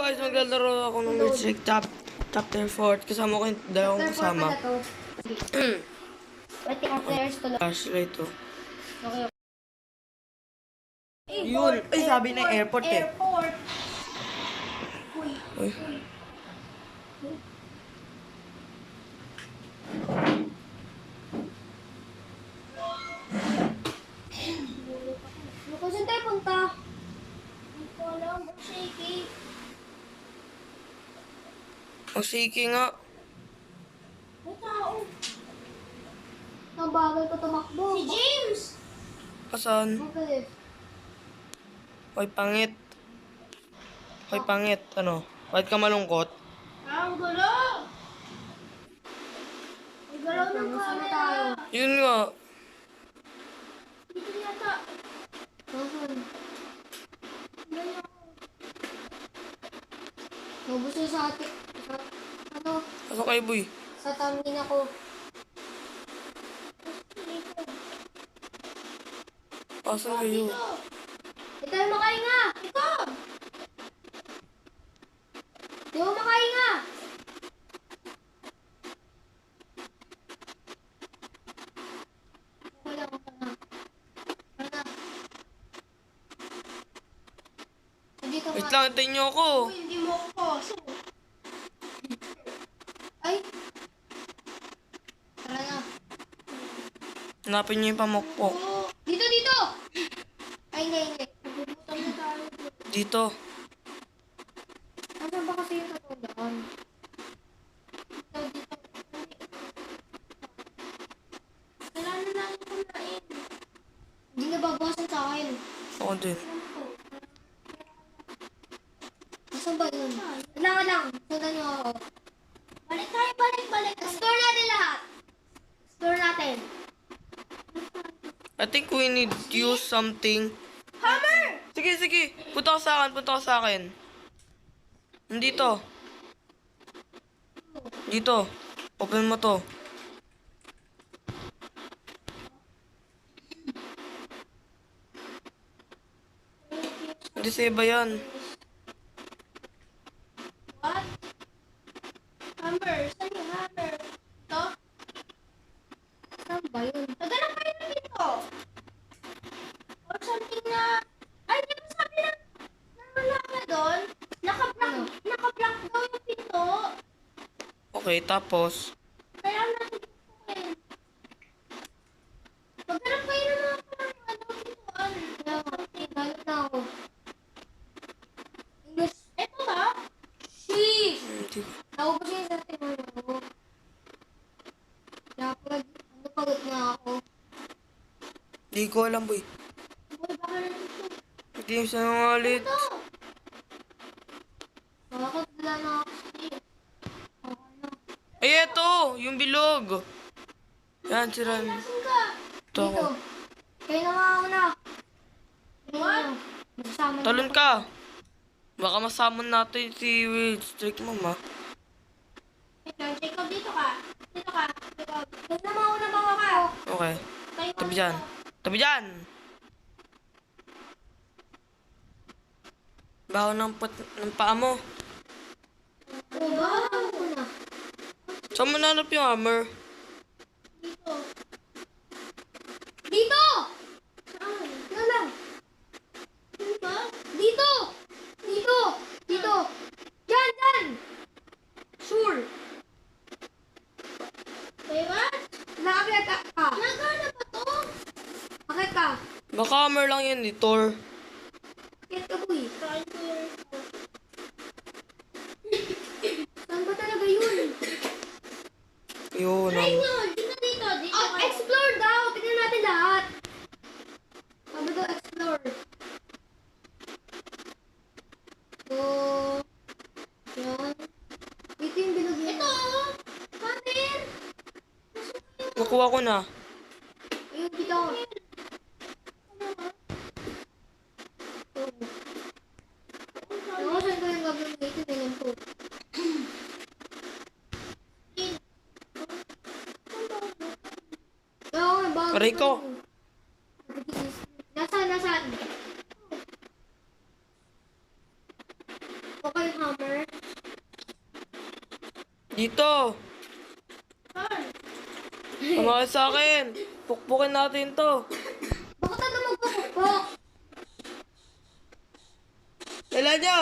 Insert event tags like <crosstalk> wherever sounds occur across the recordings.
Guys, maglalaro ako ng Magic chap Chapter 4. Kasama ko yung dalawang kasama. Pati <clears throat> ang players to lang. Flashlight to. Okay. Yun! Ay, sabi na airport eh. Airport. Uy. Saan tayo punta? Hindi ko alam. Shaky. Ang siki nga. May tao. Ang bagal ko tumakbo. Si James! Asan? Okay. Hoy, pangit. Hoy, pangit. Ano? Bakit ka malungkot? Ang gulo! Ang galaw ng camera. Yun nga. Dito yata. Nasaan? Nabos yun sa atin. Pasok kay boy. Sa tamin ako. Asan kayo? Ito yung makahinga! Ito! Di mo makahinga! Wait lang, hintayin niyo ako. Hindi mo ako pasok. Ay! Tara na. Hanapin niyo yung pamukpok. Dito, dito! Ay, hindi, hindi. Nagugutom na tayo. Dito. Nasaan ba kasi yung katulad? Dito, dito. Kailangan na natin kumain. Hindi na babawasan sa akin. Ako din. Nasaan ba yun? Kailangan lang. Sundan niyo ako. Balik tayo, balik, balik. Explore natin lahat. Explore natin. Use something. Hammer! Sige, sige. Punta ka sa akin, punta ka sa akin. Dito. Dito. Open mo to. Hindi sa iba yan. What? Hammer. Saan yung hammer? Ito? Saan ba yun? Naghanap kayo na dito. Or something na... Ay, di ba sabi na... Nawala ka doon? Naka-block, naka-block daw yung pinto. Okay, tapos. Kaya bukuin. Maghanap kayo ng mga ano pintuan. Kaya nga, galit na ako. English. Eto ba? Sheesh! Hindi. Naubos yung sa ko. Kaya pag, ano pagod na ako. Hindi ko alam, boy. Boy, baka na dito. Hindi yung sinungalit. Ito! Bakit wala na ako na. Eto! Yung bilog. Yan, si ka? Ito ako. Dito. Kayo na mga una. What? Talon ka. Baka masamon natin si Will. Strict mo, ma. Jacob, dito ka. Dito ka. Jacob. Na mauna bawa ka. Okay. Tabi dyan. Tabi dyan! Baho ng, pat ng paa mo. Na. Saan mo nanap yung hammer? Dito. Dito! Saan? Dito? Dito! Dito! Dito! Diyan! Diyan! Sure! Wait, what? Ka. Nagana pa to? Akit ka. Baka hammer lang yan ni Thor. Akit ka, boy. Saan ba talaga yun? Yun. Try ang- nyo! Dito, dito, dito. Oh, explore daw! Tignan natin lahat. Sabi daw, explore. So, yan. Dito yung bilog niya. Ito! Hammer! Nakuha ko na. Ayun, dito. Ako, saan ko yung gagawin dito? Ganyan po. Oo, bago Aray ko. Nasaan, nasaan? Okay, ham. Dito. Tama sa akin. Pukpukin natin to. Bakit ano magpapukpok? Kailan nyo?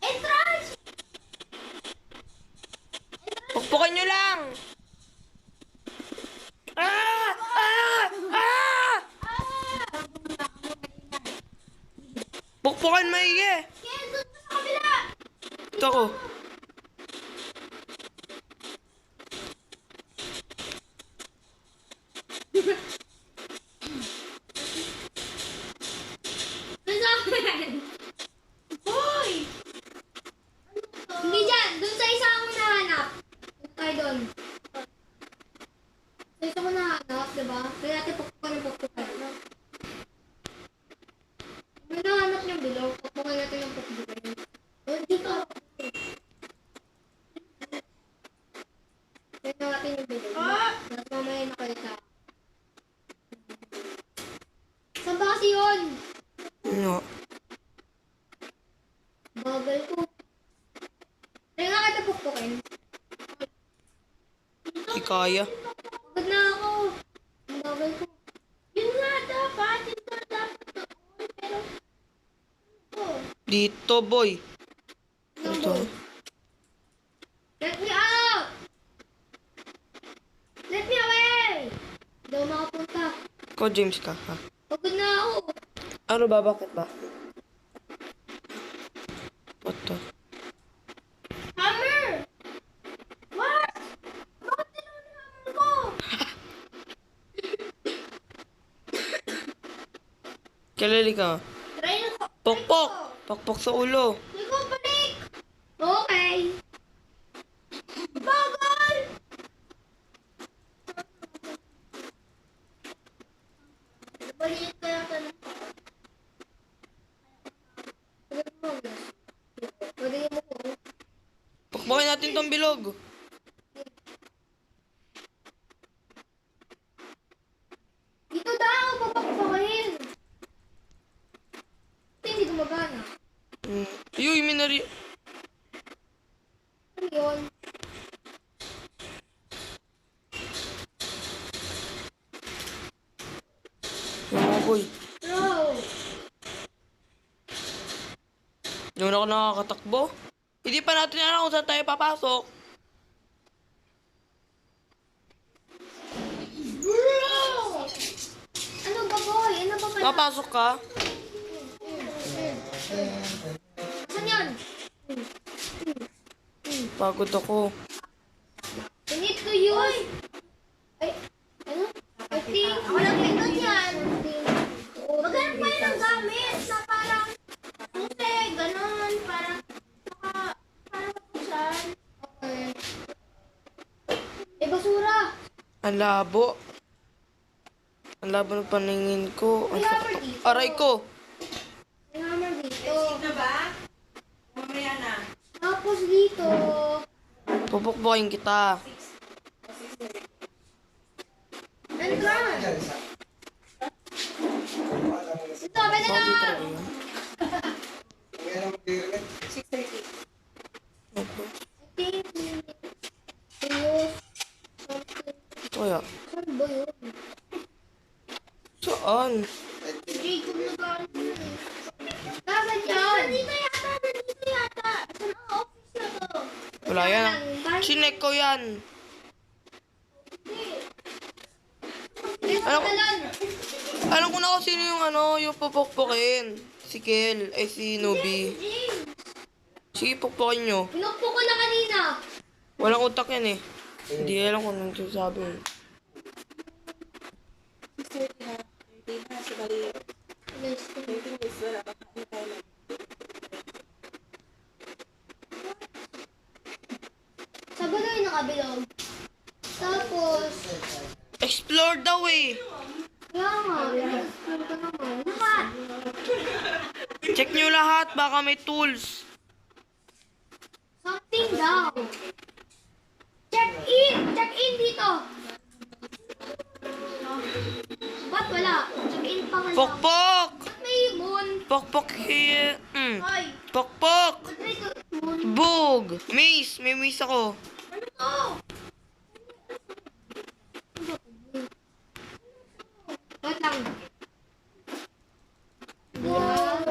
Entrance! Pukpukin nyo lang. Ah! Ah! Ah! Pukpukin maigi. Ken, doon pa sa kabila! Ito ko. Doon sa akin! Hoy! Hindi dyan! Doon sa isa akong nahanap. Doon tayo doon. Sa isa ko nahanap, diba? Kaya natin pagpukan ng pagpukan. May nahanap niyang bilog. Pagpukan natin yung pagpukan. Doon dito. Kaya natin yung bilog. Tapos mamaya nakalita. Saan ba kasi yun? Ano? Bagal ko. Kaya nga kita pukpukin. Di kaya. Pagod na ako. Ang bagal ko. Yun nga dapat. Yun nga dapat doon. Pero... Oh. Dito, boy. Ito. mo? Let me out! Let me away! Hindi ako makapunta. Ikaw, James ka, ha? Pagod na ako. Ano ba? Bakit ba? What to? Hammer! What? Bakit tinawag yung hammer ko? Kilali ka. Try na ko. Pokpok! Pokpok sa ulo. Hindi ko balik! Okay. Bagal! Balik ka na. Pwede mo ko. Pokpokin natin tong bilog. Dito daw, papakpakin. Hindi gumagana. Hmm. Yuy, minari... Ano yun? Boy. Bro! Yung ako nakakatakbo. Hindi pa natin alam kung saan tayo papasok. Bro! Ano ba boy? Ano ba pala? Papasok ka? Saan yan? Pagod ako. We need to use... Ay, ano? I think... Ako lang pindot yan. Maghanap kayo ng gamit na parang... Kasi, ganon. Parang... Naka... Parang kapusan. Okay. Eh, basura. Ang labo. Ang labo ng paningin ko. Ang dito. Aray ko. May hammer dito. na ba? Mamaya na. Tapos dito... Pupukpukin kita. Entrance. Ito, pwede Bakit dito na. ba yun? 6.30. Opo. I think we need to use something. Kaya. Saan ba yun? Saan? Jacob na gaano yun eh. Nasaan yan? Dito yata, dito yata. Saan ang office na to? Wala yan. Chinek ko yan. Ano- na lang. Alam ko na kung sino yung ano, yung pupukpukin. Si Kel, ay si Nubi. Sige, pukpukin nyo. pinukpo ko na kanina. Walang utak yan eh. Hindi alam kung anong sinasabi. 6.30 na. 30 na. So, bali, Nice. 30 minutes na lang. Tayo lang. Sa gulo yung nakabilog. Tapos, Explore daw eh. Check nyo lahat, baka may tools. Something daw. Check in! Check in dito! Ba't wala? Check in pa lang. Pokpok! Ba't may moon? Pokpok here. Mm. Hoy! Pokpok! Bug! Mace! May mace ako. Ano to? Wait lang. Wow.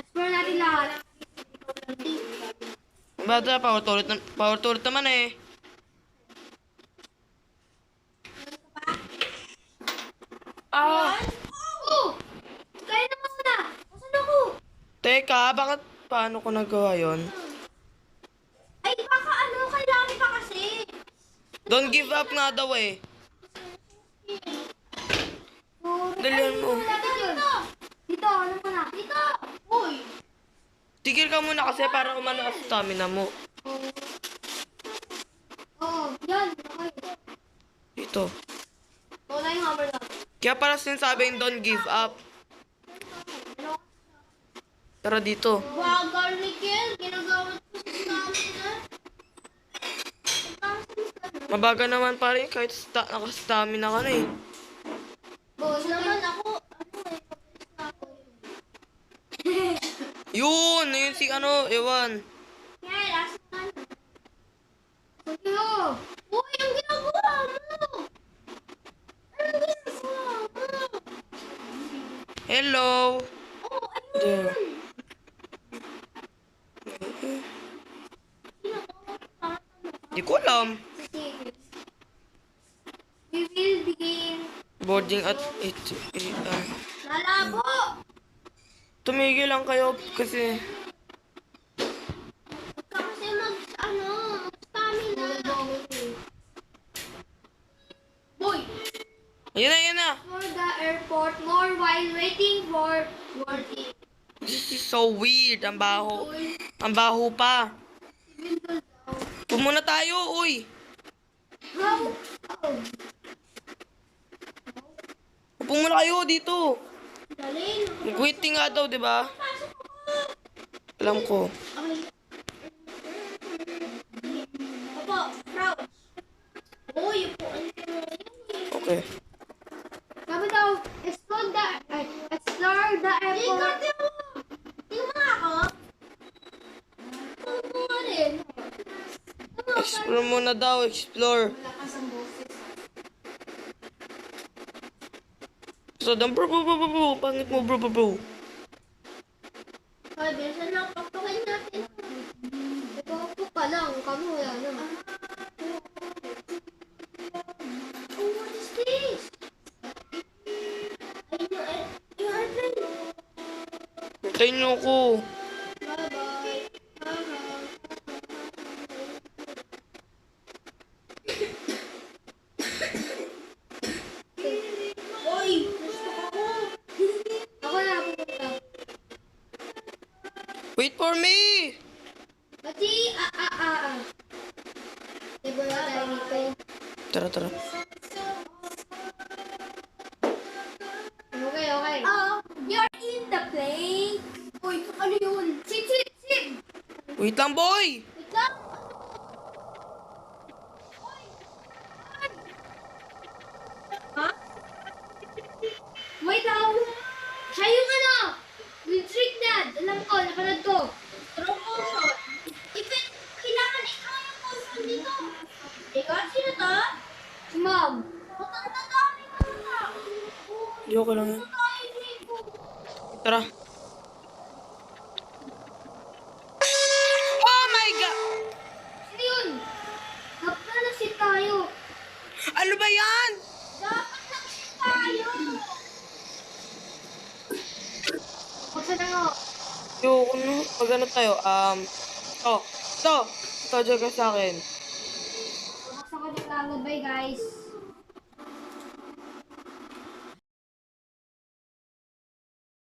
Explore natin lahat. Bata, power turret, na- power turret naman eh. Ah! Oh! Kaya naman na! Asan ako? Teka, bakit paano ko nagawa yon? Ay, baka ano, kailangan pa kasi. Don't give up nga daw eh. Dalihan mo. Dito, dito. Dito, ano pa na? Dito! Uy! Tigil ka muna kasi para umano ang stamina mo. Oh, yan. Okay. Dito. Wala yung hammer na. Kaya para sinasabing don't give up. Tara dito. Wow, garlic yan. Ginagamit ko sa stamina. Mabaga naman pa rin kahit sta naka-stamina ka na eh. Boss naman ako. Ano eh, pabilis na ako. Yun! Yun si ano, ewan. Kaya, last one. Ano? Uy, ang ginagawa mo! Anong ginagawa mo? Hello! Oh, ayun! Ko alam. We will begin. Boarding at 8 a.m. Lalabo! Tumigil lang kayo kasi Huwag ka kasi mag, ano, mag-stamina. Boy! Ayun na, ayun na! For airport, more while waiting for boarding. This is so weird. Ang baho. Ang baho pa. Pumuna tayo, uy! How? Oh, Upo kayo dito. Nag-waiting nga daw, di ba? Alam ko. Okay. Opo, crouch. Uy, upuan ko na yun eh. Okay. Sabi daw, explore the, ay, explore the airport. Tingnan mo! Tingnan mo nga ako. Ano nga rin? Ano, Muna daw, explore. So, dan bro, bro, bro, bro, bro. Pangit mo, bro, bro, bro. Ay, bilisan lang. Pakpakin natin. Po ka lang. Kami wala na. Oh, what is this? Ay, eh, niyo ako. Wait for me! Pati, ah, ah, ah, ah. Diba na tayo dito? Tara, tara. Okay, okay. Oh, you're in the plane. Uy, ano yun? Sit, sit, sit! Wait lang, boy! Wait lang. Ha? Wait lang. Siya yung ano? Yung trick dad. Alam ko, napanood ko. Strong motion. Even, kailangan ikaw yung motion dito. Ikaw, sino to? Si mom. Matanda-dami ka na. Hindi okay lang yan. Tayo dito. Tara. Oh my God! Ano yun? Hapna na si tayo. Ano ba yan? Dapat lang si tayo. Buksan na nga. Yo, ano? Pag ano tayo, um... To! To, dyan ka sa akin. Buksan ko na kagad. Bye guys.